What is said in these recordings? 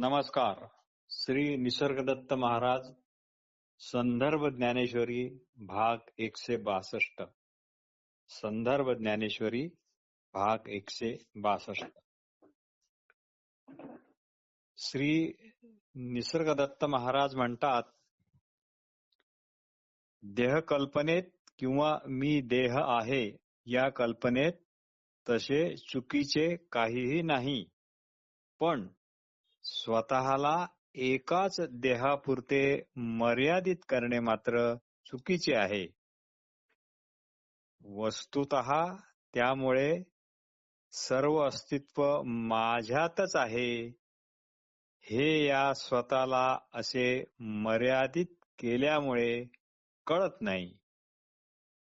नमस्कार. श्री निसर्गदत्त महाराज संदर्भ ज्ञानेश्वरी भाग एकशे बासष्ट. संदर्भ ज्ञानेश्वरी भाग एकशे बासष्ट. श्री निसर्गदत्त महाराज म्हणतात देह कल्पनेत किंवा मी देह आहे या कल्पनेत तसे चुकीचे काहीही नाही. पण स्वतःला एकाच देहापुरते मर्यादित करणे मात्र चुकीचे आहे. वस्तुत त्यामुळे सर्व अस्तित्व माझ्यातच आहे. हे या स्वतःला असे मर्यादित केल्यामुळे कळत नाही.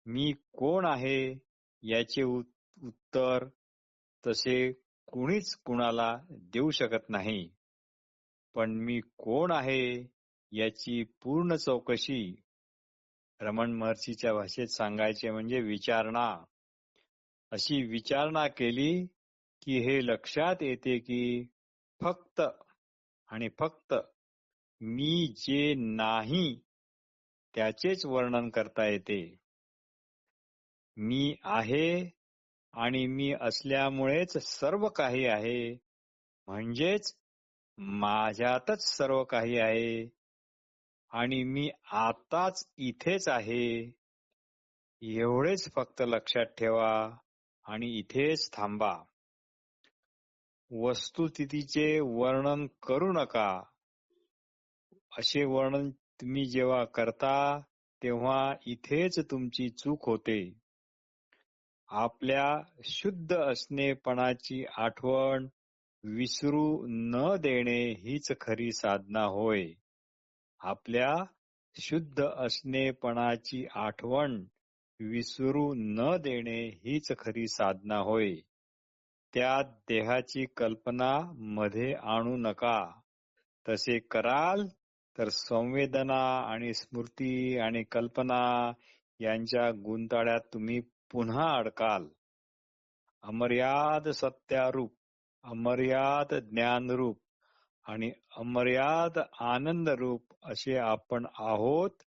मी कोण आहे याचे उत्तर तसे कुणीच कुणाला देऊ शकत नाही. पण मी कोण आहे याची पूर्ण चौकशी रमण महर्षीच्या भाषेत सांगायचे म्हणजे विचारणा. अशी विचारणा केली की हे लक्षात येते की फक्त आणि फक्त मी जे नाही त्याचेच वर्णन करता येते. मी आहे आणि मी असल्यामुळेच सर्व काही आहे. म्हणजेच माझ्यातच सर्व काही आहे आणि मी आताच इथेच आहे. एवढेच फक्त लक्षात ठेवा आणि इथेच थांबा. वस्तुस्थितीचे वर्णन करू नका. असे वर्णन तुम्ही जेव्हा करता तेव्हा इथेच तुमची चूक होते. आपल्या शुद्ध असणेपणाची आठवण विसरू न देणे हीच खरी साधना होय. आपल्या शुद्ध असणेपणाची आठवण विसरू न देणे हीच खरी साधना होय. त्यात देहाची कल्पना मध्ये आणू नका. तसे कराल तर संवेदना आणि स्मृती आणि कल्पना यांच्या गुंताळ्यात तुम्ही पुन्हा अडकाल. अमर्याद सत्यारूप अमर्याद ज्ञानरूप आणि अमर्याद आनंद रूप असे आपण आहोत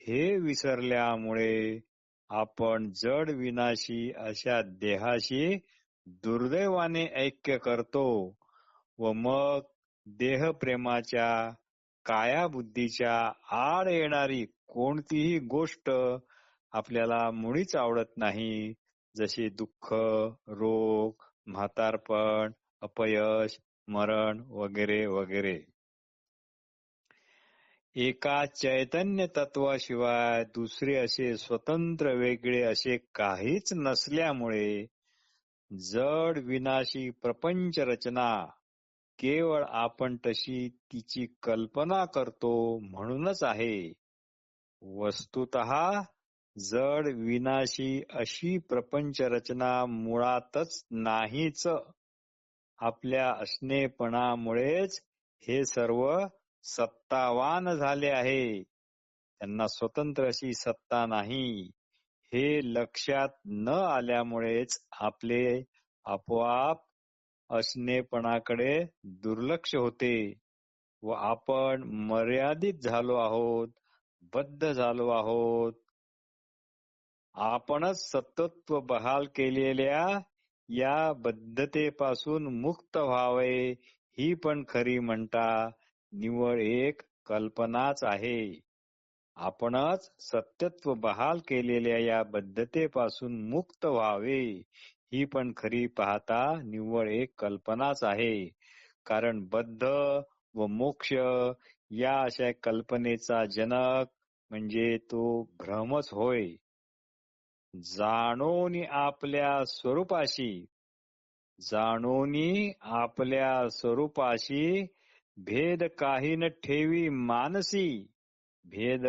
हे विसरल्यामुळे आपण जड विनाशी अशा देहाशी दुर्दैवाने ऐक्य करतो व मग देहप्रेमाच्या काया बुद्धीच्या आड येणारी कोणतीही गोष्ट आपल्याला मुळीच आवडत नाही जसे दुःख रोग म्हातारपण अपयश मरण वगैरे वगैरे. एका चैतन्य तत्वाशिवाय दुसरे असे स्वतंत्र वेगळे असे काहीच नसल्यामुळे जड विनाशी प्रपंच रचना केवळ आपण तशी तिची कल्पना करतो म्हणूनच आहे. वस्तुत जड विनाशी अशी प्रपंच रचना मुळातच नाहीच. आपल्या असणेपणामुळेच हे सर्व सत्तावान झाले आहे. त्यांना स्वतंत्र अशी सत्ता नाही. हे लक्षात न आल्यामुळेच आपले आपोआप असणेपणाकडे दुर्लक्ष होते व आपण मर्यादित झालो आहोत बद्ध झालो आहोत. आपणच सतत्व बहाल केलेल्या या बद्धतेपासून मुक्त व्हावे ही पण खरी म्हणता निवळ एक कल्पनाच आहे. आपणच सत्यत्व बहाल केलेल्या या बद्धतेपासून मुक्त व्हावे ही पण खरी पाहता निव्वळ एक कल्पनाच आहे. कारण बद्ध व मोक्ष या अशा कल्पनेचा जनक म्हणजे तो भ्रमच होय. जाणोनी आपल्या स्वरूपाशी जाणोनी आपल्या स्वरूपाशी भेद काही न ठेवी मानसी भेद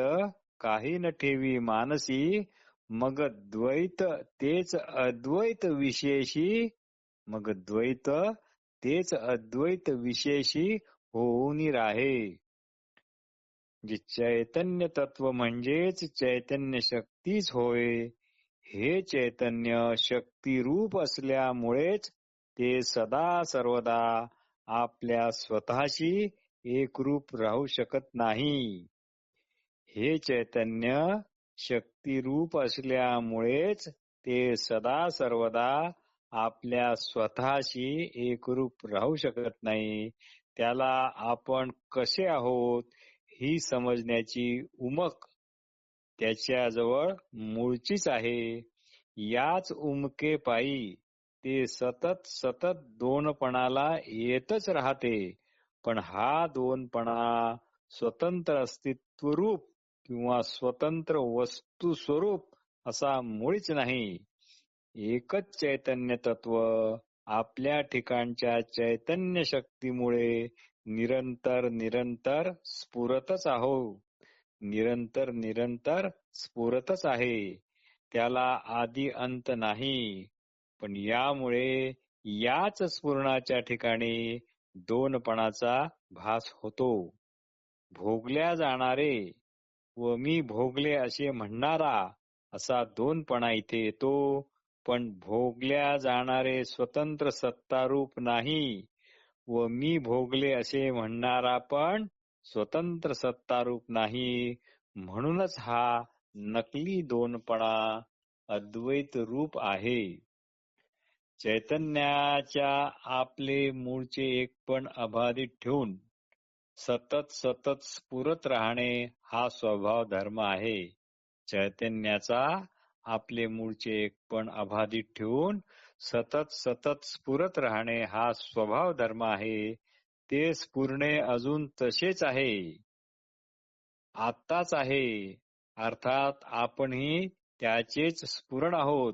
काही न ठेवी मानसी मग द्वैत तेच अद्वैत विशेषी मग द्वैत तेच अद्वैत विशेषी होऊन राहे. जे चैतन्य तत्व म्हणजेच चैतन्य शक्तीच होय. हे चैतन्य शक्तिरूप असल्यामुळेच ते सदा सर्वदा आपल्या स्वतःशी एकरूप राहू शकत नाही. हे चैतन्य शक्तिरूप असल्यामुळेच ते सदा सर्वदा आपल्या स्वतःशी एकरूप राहू शकत नाही. त्याला आपण कसे आहोत ही समजण्याची उमक त्याच्याजवळ मूळचीच आहे. याच उमकेपायी ते सतत सतत दोनपणाला येतच राहते. पण हा दोनपणा स्वतंत्र अस्तित्वरूप किंवा स्वतंत्र वस्तू स्वरूप असा मुळीच नाही. एकच चैतन्य तत्व आपल्या ठिकाणच्या चैतन्य शक्तीमुळे निरंतर निरंतर स्फुरतच आहो. निरंतर निरंतर स्फुरतच आहे. त्याला आदी अंत नाही. पण यामुळे याच स्फुरणाच्या ठिकाणी दोनपणाचा भास होतो. भोगल्या जाणारे व मी भोगले असे म्हणणारा असा दोनपणा इथे येतो. पण भोगल्या जाणारे स्वतंत्र सत्तारूप नाही व मी भोगले असे म्हणणारा पण स्वतंत्र सत्तारूप नाही. म्हणूनच हा नकली दोनपणा अद्वैत रूप आहे. चैतन्याच्या आपले मूळचे एकपण अबाधित ठेवून सतत सतत स्फुरत राहणे हा स्वभाव धर्म आहे. चैतन्याचा आपले मूळचे एकपण अबाधित ठेवून सतत सतत स्फुरत राहणे हा स्वभाव धर्म आहे. ते स्फुरणे अजून तसेच आहे. आत्ताच आहे. अर्थात आपणही त्याचेच स्फुरण आहोत.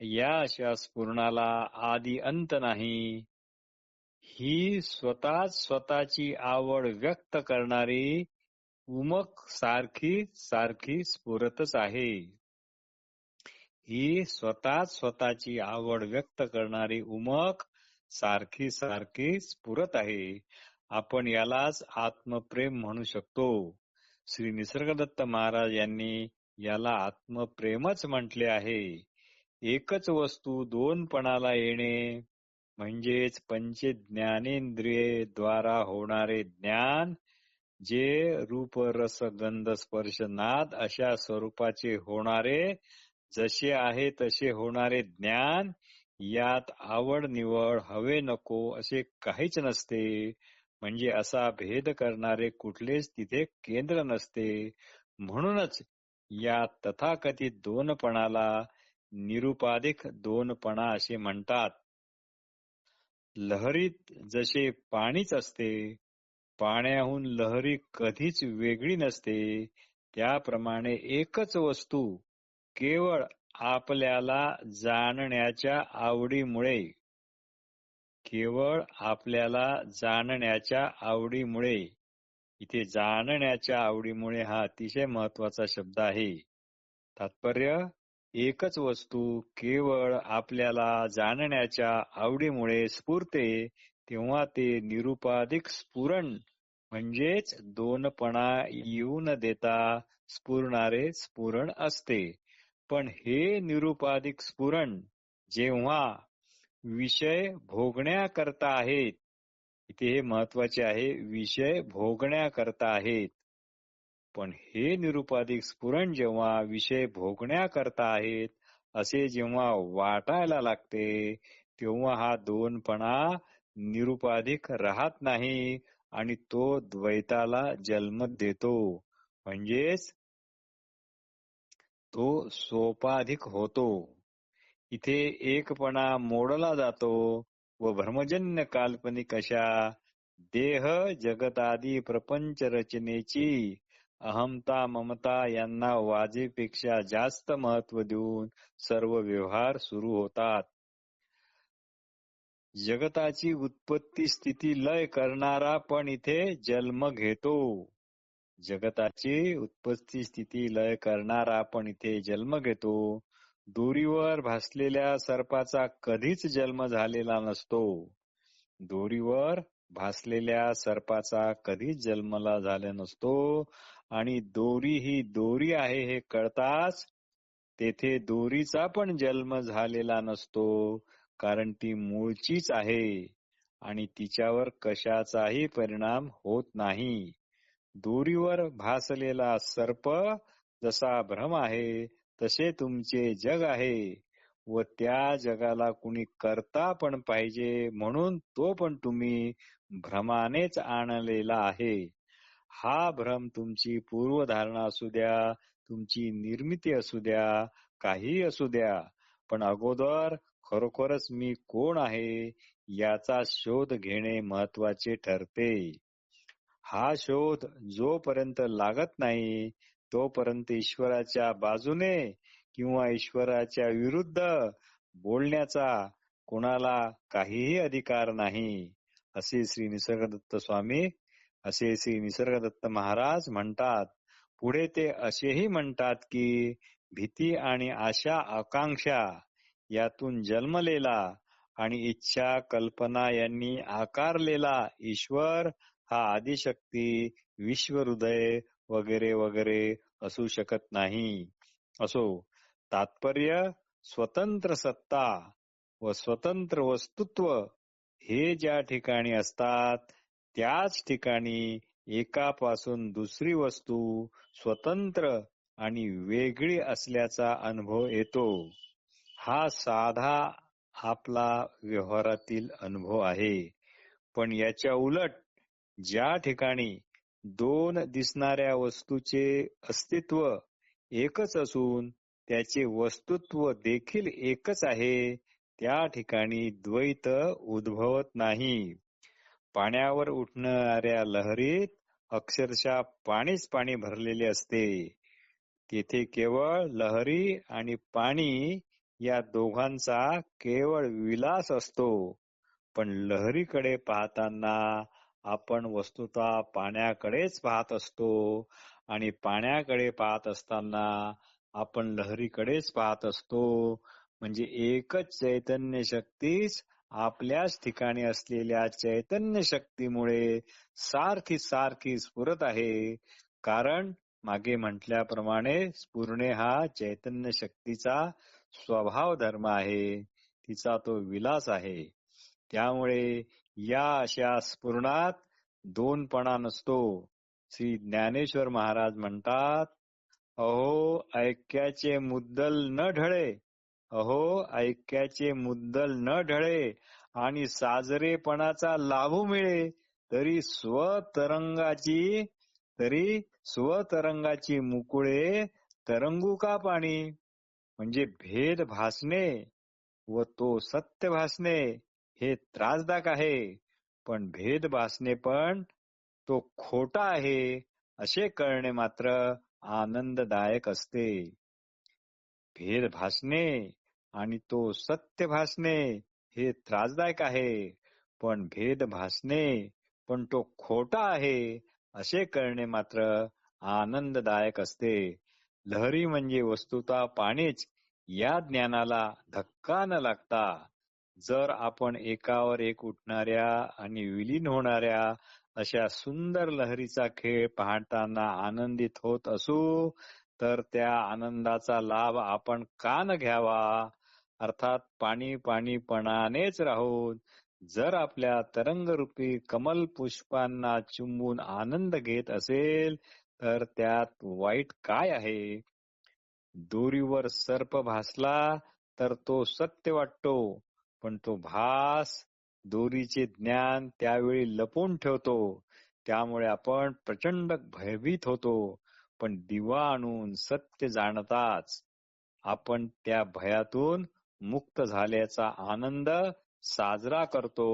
या अशा स्फुरणाला आदी अंत नाही. ही स्वतःच स्वतःची आवड व्यक्त करणारी उमक सारखी सारखी स्फुरतच आहे. ही स्वतःच स्वतःची आवड व्यक्त करणारी उमक सारखी सारखी स्फुरत आहे. आपण यालाच आत्मप्रेम म्हणू शकतो. श्री निसर्गदत्त महाराज यांनी याला आत्मप्रेमच म्हटले आहे. एकच वस्तू दोन पणाला येणे म्हणजेच पंचज्ञानेंद्रिये द्वारा होणारे ज्ञान जे रूप रस गंध स्पर्श नाद अशा स्वरूपाचे होणारे जसे आहे तसे होणारे ज्ञान यात आवड निवड हवे नको असे काहीच नसते. म्हणजे असा भेद करणारे कुठलेच तिथे केंद्र नसते. म्हणूनच या तथाकथित दोनपणाला निरुपाधिक दोनपणा असे म्हणतात. लहरीत जसे पाणीच असते पाण्याहून लहरी कधीच वेगळी नसते. त्याप्रमाणे एकच वस्तू केवळ आपल्याला जाणण्याच्या आवडीमुळे. केवळ आपल्याला जाणण्याच्या आवडीमुळे. इथे जाणण्याच्या आवडीमुळे हा अतिशय महत्त्वाचा शब्द आहे. तात्पर्य एकच वस्तू केवळ आपल्याला जाणण्याच्या आवडीमुळे स्फुरते तेव्हा ते निरुपाधिक स्फुरण म्हणजेच दोनपणा येऊन देता स्फुरणारे स्फुरण असते. पण हे निरुपाधिक स्फुरण जेव्हा विषय भोगण्याकरता आहेत इथे हे महत्त्वाचे आहे विषय भोगण्याकरता आहेत. पण हे निरुपाधिक स्फुरण जेव्हा विषय भोगण्याकरता आहेत असे जेव्हा वाटायला लागते तेव्हा हा दोनपणा निरुपाधिक राहत नाही आणि तो द्वैताला जन्म देतो. म्हणजेच तो सोपाधिक होतो. इथे एकपणा मोडला जातो व भ्रमजन्य काल्पनिक अशा देह जगतादी प्रपंच रचनेची अहमता ममता यांना वाजेपेक्षा जास्त महत्त्व देऊन सर्व व्यवहार सुरू होतात. जगताची उत्पत्ती स्थिती लय करणारा पण इथे जन्म घेतो. जगताची उत्पत्ती स्थिती लय करणारा आपण इथे जन्म घेतो. दोरीवर भासलेल्या सर्पाचा कधीच जन्म झालेला नसतो. दोरीवर भासलेल्या सर्पाचा कधीच जन्मला झाला नसतो. आणि दोरी ही दोरी आहे हे कळताच तेथे दोरीचा पण जन्म झालेला नसतो कारण ती मूळचीच आहे आणि तिच्यावर कशाचाही परिणाम होत नाही. दोरीवर भासलेला सर्प जसा भ्रम आहे तसे तुमचे जग आहे. व त्या जगाला कुणी करता पण पाहिजे म्हणून तो पण तुम्ही भ्रमानेच आणलेला आहे. हा भ्रम तुमची पूर्वधारणा असू द्या तुमची निर्मिती असू द्या काही असू द्या. पण अगोदर खरोखरच मी कोण आहे याचा शोध घेणे महत्त्वाचे ठरते. हा शोध जोपर्यंत लागत नाही तोपर्यंत ईश्वराच्या बाजूने किंवा ईश्वराच्या विरुद्ध बोलण्याचा कोणाला काहीही अधिकार नाही. असे श्री निसर्गदत्त स्वामी असे श्री निसर्गदत्त महाराज म्हणतात. पुढे ते असेही म्हणतात की भीती आणि आशा आकांक्षा यातून जन्मलेला आणि इच्छा कल्पना यांनी आकारलेला ईश्वर हा आदिशक्ती विश्व हृदय वगैरे वगैरे असू शकत नाही. असो तात्पर्य स्वतंत्र सत्ता व स्वतंत्र वस्तुत्व हे ज्या ठिकाणी असतात त्याच ठिकाणी एकापासून दुसरी वस्तू स्वतंत्र आणि वेगळी असल्याचा अनुभव येतो. हा साधा आपला व्यवहारातील अनुभव आहे. पण याच्या उलट ज्या ठिकाणी दोन दिसणाऱ्या वस्तूचे अस्तित्व एकच असून त्याचे वस्तुत्व देखील एकच आहे त्या ठिकाणी द्वैत उद्भवत नाही. पाण्यावर उठणाऱ्या लहरीत अक्षरशः पाणीच पाणी भरलेले असते. तेथे केवळ लहरी आणि पाणी या दोघांचा केवळ विलास असतो. पण लहरीकडे पाहताना आपण वस्तुता पाण्याकडेच पाहत असतो आणि पाण्याकडे पाहत असताना आपण लहरीकडेच पाहत असतो. म्हणजे एकच चैतन्य शक्तीच आपल्याच ठिकाणी असलेल्या चैतन्य शक्तीमुळे सारखी सारखी स्फुरत आहे. कारण मागे म्हटल्याप्रमाणे स्फुरणे हा चैतन्य शक्तीचा स्वभाव धर्म आहे. तिचा तो विलास आहे. त्यामुळे या अशा स्फुरणात दोनपणा नसतो. श्री ज्ञानेश्वर महाराज म्हणतात अहो ऐक्याचे मुद्दल न ढळे अहो ऐक्याचे मुद्दल न ढळे आणि साजरेपणाचा लाभू मिळे तरी स्वतरंगाची तरी स्वतरंगाची मुकुळे तरंगू का पाणी? म्हणजे भेद भासणे व तो सत्य भासणे हे त्रासदायक आहे. पण भेद भासणे पण तो खोटा आहे असे करणे मात्र आनंददायक असते. भेद भासणे आणि तो सत्य भासणे हे त्रासदायक आहे. पण भेद भासणे पण तो खोटा आहे असे करणे मात्र आनंददायक असते. लहरी म्हणजे वस्तुता पाणीच या ज्ञानाला धक्का न लागता. जर आपण एकावर एक उठणाऱ्या आणि विलीन होणाऱ्या अशा सुंदर लहरीचा खेळ पाहताना आनंदित होत असू तर त्या आनंदाचा लाभ आपण का न घ्यावा? अर्थात पाणी पाणीपणानेच राहून जर आपल्या तरंगरूपी कमल पुष्पांना चुंबून आनंद घेत असेल तर त्यात वाईट काय आहे? दोरीवर सर्प भासला तर तो सत्य वाटतो. पण तो भास दोरीचे ज्ञान त्यावेळी लपून ठेवतो. त्यामुळे आपण प्रचंड भयभीत होतो. पण दिवा आणून सत्य जाणताच आपण त्या भयातून मुक्त झाल्याचा आनंद साजरा करतो.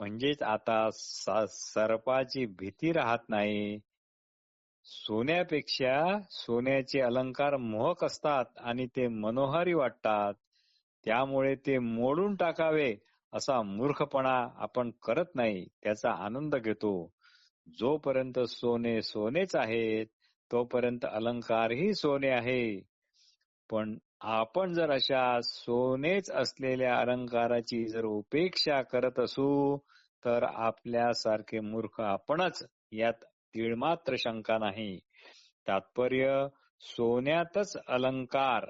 म्हणजेच आता सर्पाची भीती राहत नाही. सोन्यापेक्षा सोन्याचे अलंकार मोहक असतात आणि ते मनोहारी वाटतात. त्यामुळे ते मोडून टाकावे असा मूर्खपणा आपण करत नाही त्याचा आनंद घेतो. जोपर्यंत सोने सोनेच आहेत तोपर्यंत अलंकारही सोने आहे. पण आपण जर अशा सोनेच असलेल्या अलंकाराची जर उपेक्षा करत असू तर आपल्यासारखे मूर्ख आपणच यात तीळमात्र शंका नाही. तात्पर्य सोन्यातच अलंकार.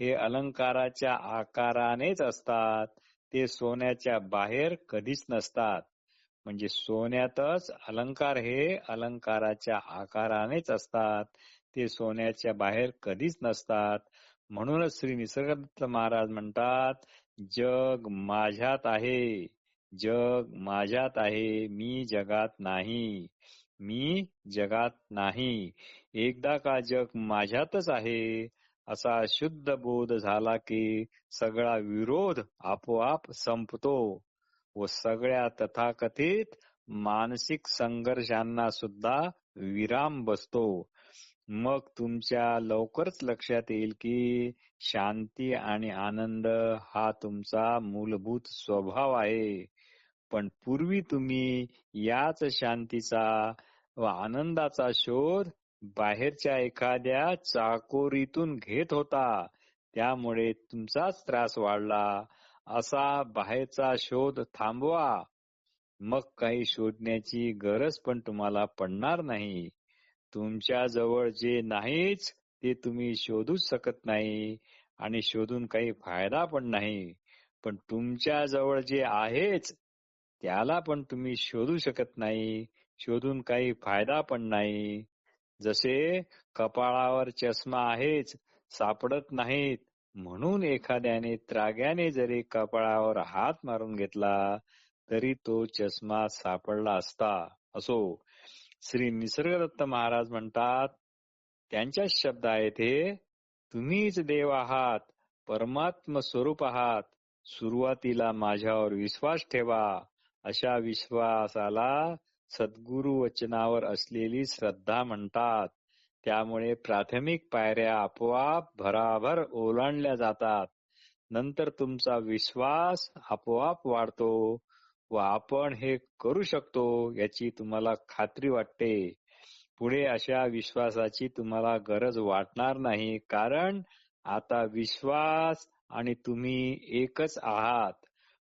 हे अलंकाराच्या आकारानेच असतात. ते सोन्याच्या बाहेर कधीच नसतात. म्हणजे सोन्यातच अलंकार हे अलंकाराच्या आकारानेच असतात. ते सोन्याच्या बाहेर कधीच नसतात. म्हणूनच श्री निसर्गदत्त महाराज म्हणतात जग माझ्यात आहे. जग माझ्यात आहे. मी जगात नाही. मी जगात नाही. एकदा का जग माझ्यातच आहे असा शुद्ध बोध झाला की सगळा विरोध आपोआप संपतो व सगळ्या तथाकथित मानसिक संघर्षांना सुद्धा विराम बसतो. मग तुमच्या लवकरच लक्षात येईल की शांती आणि आनंद हा तुमचा मूलभूत स्वभाव आहे. पण पूर्वी तुम्ही याच शांतीचा व आनंदाचा शोध बाहेरच्या एखाद्या चाकोरीतून घेत होता. त्यामुळे तुमचाच त्रास वाढला. असा बाहेरचा शोध थांबवा. मग काही शोधण्याची गरज पण तुम्हाला पडणार नाही. तुमच्या जवळ जे नाहीच ते तुम्ही शोधूच शकत नाही. आणि शोधून काही फायदा पण नाही. पण तुमच्या जवळ जे आहेच त्याला पण तुम्ही शोधू शकत नाही. शोधून काही फायदा पण नाही. जसे कपाळावर चष्मा आहेच सापडत नाहीत. म्हणून एखाद्याने त्राग्याने जरी कपाळावर हात मारून घेतला तरी तो चष्मा सापडला असता. असो श्री निसर्गदत्त महाराज म्हणतात त्यांच्याच शब्द आहेत हे. तुम्हीच देव आहात परमात्म स्वरूप आहात. सुरुवातीला माझ्यावर विश्वास ठेवा. अशा विश्वासाला सद्गुरु वचनावर असलेली श्रद्धा म्हणतात. त्यामुळे प्राथमिक पायऱ्या आपोआप भराभर ओलांडल्या जातात. नंतर तुमचा विश्वास आपोआप वाढतो. व आपण हे करू शकतो याची तुम्हाला खात्री वाटते. पुढे अशा विश्वासाची तुम्हाला गरज वाटणार नाही. कारण आता विश्वास आणि तुम्ही एकच आहात.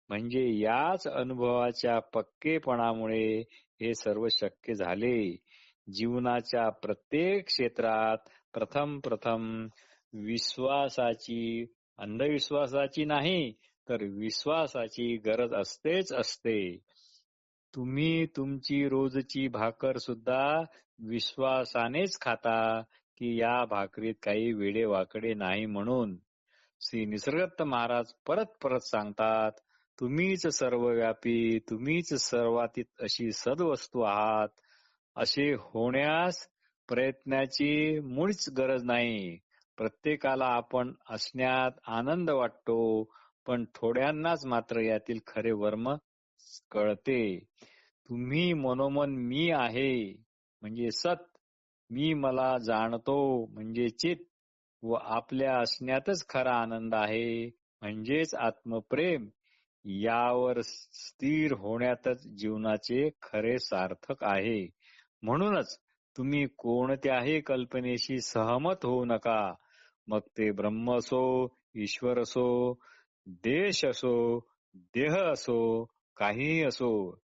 म्हणजे याच अनुभवाच्या पक्केपणामुळे हे सर्व शक्य झाले. जीवनाच्या प्रत्येक क्षेत्रात प्रथम प्रथम विश्वासाची अंधविश्वासाची नाही तर विश्वासाची गरज असतेच असते. तुम्ही तुमची रोजची भाकर सुद्धा विश्वासानेच खाता की या भाकरीत काही वेडे वाकडे नाही म्हणून. श्री निसर्गत महाराज परत परत सांगतात तुम्हीच सर्वव्यापी तुम्हीच सर्वातीत अशी सदवस्तू आहात. असे होण्यास प्रयत्नाची मुळीच गरज नाही. प्रत्येकाला आपण असण्यात आनंद वाटतो पण थोड्यांनाच मात्र यातील खरे वर्म कळते. तुम्ही मनोमन मी आहे म्हणजे सत. मी मला जाणतो म्हणजे चित. व आपल्या असण्यातच खरा आनंद आहे म्हणजेच आत्मप्रेम. यावर स्थिर होण्यातच जीवनाचे खरे सार्थक आहे. म्हणूनच तुम्ही कोणत्याही कल्पनेशी सहमत होऊ नका. मग ते ब्रह्म असो ईश्वर असो देश असो देह असो काहीही असो.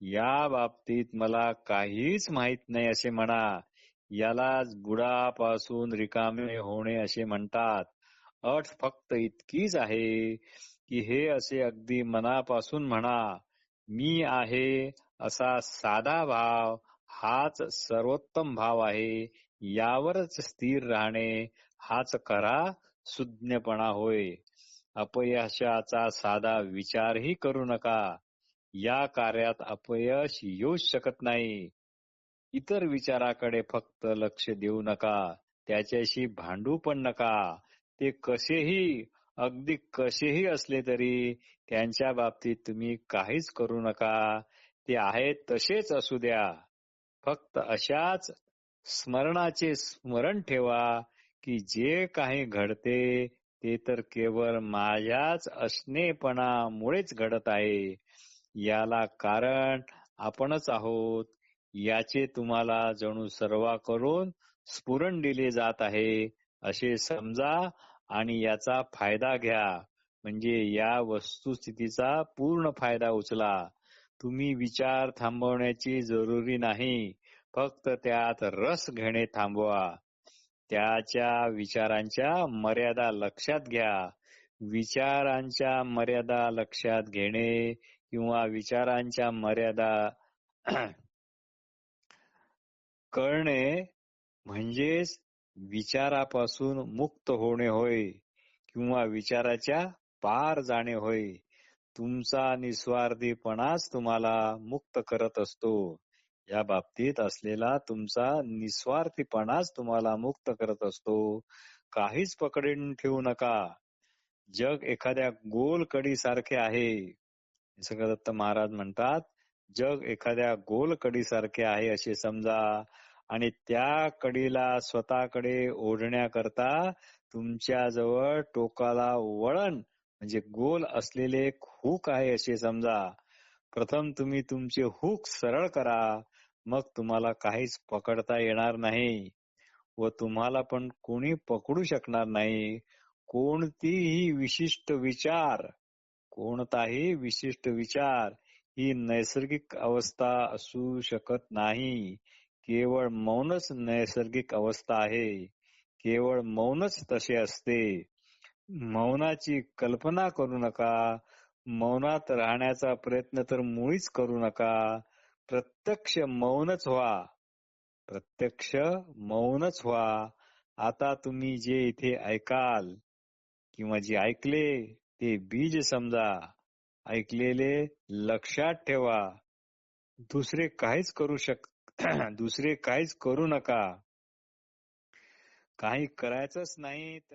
या बाबतीत मला काहीच माहीत नाही असे म्हणा. यालाच गुडापासून रिकामे होणे असे म्हणतात. अट फक्त इतकीच आहे. की हे असे अगदी मनापासून म्हणा मी आहे असा साधा भाव हाच सर्वोत्तम भाव आहे यावरच स्थिर राहणे हाच खरा सुज्ञपणा होय. अपयशाचा साधा विचारही करू नका या कार्यात अपयश येऊ शकत नाही. इतर विचाराकडे फक्त लक्ष देऊ नका त्याच्याशी भांडू पण नका ते कसेही अगदी कसेही असले तरी त्यांच्या बाबतीत तुम्ही काहीच करू नका. ते आहेत तसेच असू द्या. फक्त अशाच स्मरणाचे स्मरण ठेवा की जे काही घडते ते तर केवळ माझ्याच असणेपणामुळेच घडत आहे. याला कारण आपणच आहोत. याचे तुम्हाला जणू सर्वा करून स्फुरण दिले जात आहे. असे समजा आणि याचा फायदा घ्या. म्हणजे या वस्तुस्थितीचा पूर्ण फायदा उचला. तुम्ही विचार थांबवण्याची जरुरी नाही. फक्त त्यात रस घेणे थांबवा. त्याच्या विचारांच्या मर्यादा लक्षात घ्या. विचारांच्या मर्यादा लक्षात घेणे किंवा विचारांच्या मर्यादा कळणे म्हणजेच विचारापासून मुक्त होणे होय किंवा विचाराच्या पार जाणे होय. तुमचा निस्वार्थीपणाच तुम्हाला मुक्त करत असतो. या बाबतीत असलेला तुमचा निस्वार्थीपणाच तुम्हाला मुक्त करत असतो. काहीच पकडून ठेवू नका. जग एखाद्या गोल कडी सारखे आहे. दत्त महाराज म्हणतात जग एखाद्या गोल कडी सारखे आहे असे समजा. आणि त्या कडीला स्वतःकडे ओढण्याकरता तुमच्या जवळ टोकाला वळण म्हणजे गोल असलेले एक हुक आहे असे समजा. प्रथम तुम्ही तुमचे हुक सरळ करा मग तुम्हाला काहीच पकडता येणार नाही व तुम्हाला पण कोणी पकडू शकणार नाही. कोणतीही विशिष्ट विचार कोणताही विशिष्ट विचार ही नैसर्गिक अवस्था असू शकत नाही. केवळ मौनच नैसर्गिक अवस्था आहे. केवळ मौनच तसे असते. मौनाची कल्पना करू नका. मौनात राहण्याचा प्रयत्न तर मुळीच करू नका. प्रत्यक्ष मौनच व्हा. प्रत्यक्ष मौनच व्हा. आता तुम्ही जे इथे ऐकाल किंवा जे ऐकले ते बीज समजा. ऐकलेले लक्षात ठेवा. दुसरे काहीच करू शक दुसरे काहीच करू नका. काही करायचंच नाही तर